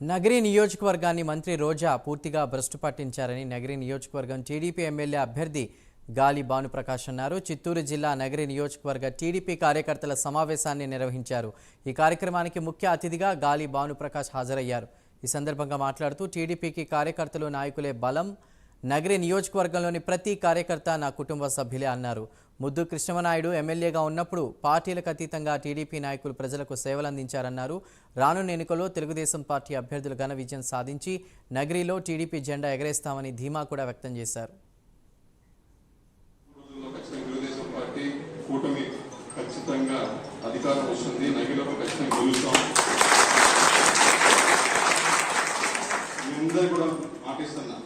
నగరి నియోజకవర్గాన్ని మంత్రి రోజా పూర్తిగా భ్రష్టు పట్టించారని నగరి నియోజకవర్గం టీడీపీ ఎమ్మెల్యే అభ్యర్థి గాలి భానుప్రకాష్ అన్నారు. చిత్తూరు జిల్లా నగరి నియోజకవర్గ టీడీపీ కార్యకర్తల సమావేశాన్ని నిర్వహించారు. ఈ కార్యక్రమానికి ముఖ్య అతిథిగా గాలి భానుప్రకాష్ హాజరయ్యారు. ఈ సందర్భంగా మాట్లాడుతూ టీడీపీకి కార్యకర్తలు నాయకులే బలం. నగరి నియోజకవర్గంలోని ప్రతి కార్యకర్త నా కుటుంబ సభ్యులే అన్నారు. ముద్దు కృష్ణమనాయుడు ఎమ్మెల్యేగా ఉన్నప్పుడు పార్టీలకు అతీతంగా టీడీపీ నాయకులు ప్రజలకు సేవలందించారన్నారు. రానున్న ఎన్నికల్లో తెలుగుదేశం పార్టీ అభ్యర్థులు ఘన విజయం సాధించి నగరిలో టీడీపీ జెండా ఎగరేస్తామని ధీమా కూడా వ్యక్తం చేశారు. అధికారం వస్తుంది. నగిలో ఖచ్చితంగా గెలుస్తాం. మీ కూడా మాటిస్తున్నా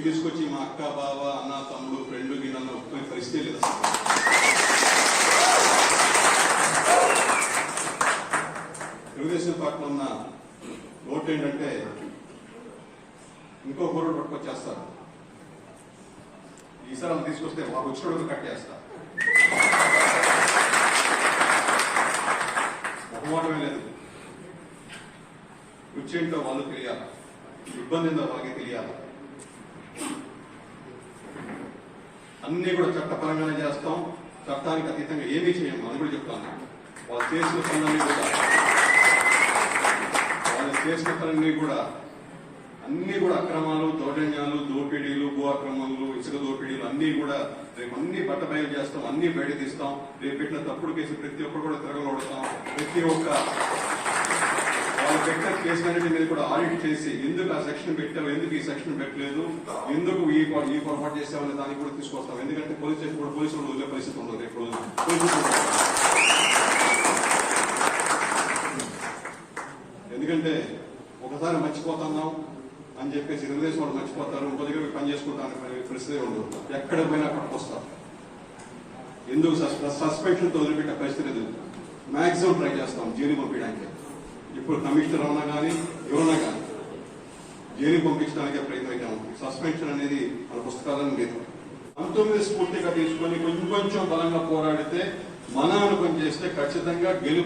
ఇంటికి తీసుకొచ్చి మా అక్క బావ అన్న తమ్ముడు ఫ్రెండ్ గిన్నె ఒప్పుకునే పరిస్థితి లేదు. అసలు తెలుగుదేశం పార్టీలో ఉన్న ఓటు ఏంటంటే ఇంకో కూరడు పట్టుకొచ్చేస్తారు. ఈసారి వాళ్ళు తీసుకొస్తే వాళ్ళు వచ్చినప్పుడు కట్ చేస్తారు. మొహమాటమే లేదు. రుచి ఏంటో వాళ్ళు తెలియాలి. ఇబ్బంది ఏంటో వాళ్ళకి తెలియాలి. అన్ని కూడా చట్టపరంగానే చేస్తాం. చట్టానికి అతీతంగా ఏమీ చేయము అది కూడా చెప్తాను. వాళ్ళు చేసిన పనులన్నీ కూడా వాళ్ళు చేసిన పనులన్నీ కూడా అన్ని కూడా అక్రమాలు దౌర్జన్యాలు దోపిడీలు భూ అక్రమాలు ఇసుక దోపిడీలు అన్ని కూడా రేపు అన్ని బట్ట బయలు చేస్తాం అన్ని బయట తీస్తాం. రేపు పెట్టిన తప్పుడు కేసు ప్రతి ఒక్కరు కూడా తిరగలొడతాం ప్రతి ఒక్క వాళ్ళు కేసు మేనేజ్మెంట్ మీద కూడా ఆడిట్ చేసి ఎందుకు ఆ సెక్షన్ పెట్టావు ఎందుకు ఈ సెక్షన్ పెట్టలేదు ఎందుకు ఈ ఈ పొరపాటు చేసామనే దానికి కూడా తీసుకొస్తాం. ఎందుకంటే పోలీస్ స్టేషన్ కూడా పోలీసులు వదిలే పరిస్థితి ఉండదు రేపు రోజు ఎందుకంటే ఒకసారి మర్చిపోతున్నాం అని చెప్పేసి తెలుగుదేశం వాళ్ళు మర్చిపోతారు ఇంకో దగ్గర పని చేసుకుంటాను పరిస్థితి ఉండదు. ఎక్కడ పోయినా అక్కడికి వస్తారు ఎందుకు సస్పెన్షన్ వదిలిపెట్టే పరిస్థితి లేదు. మ్యాక్సిమం ట్రై చేస్తాం జైలు పంపించడానికి. ఇప్పుడు కమిషనర్ అవునా కానీ ఎవరన్నా కానీ జైలు పంపించడానికే ప్రయత్నం సస్పెన్షన్ అనేది మన పుస్తకాలను లేదు. పంతొమ్మిది స్ఫూర్తిగా తీసుకొని కొంచెం కొంచెం బలంగా పోరాడితే మన అనుకుని చేస్తే ఖచ్చితంగా గెలుపు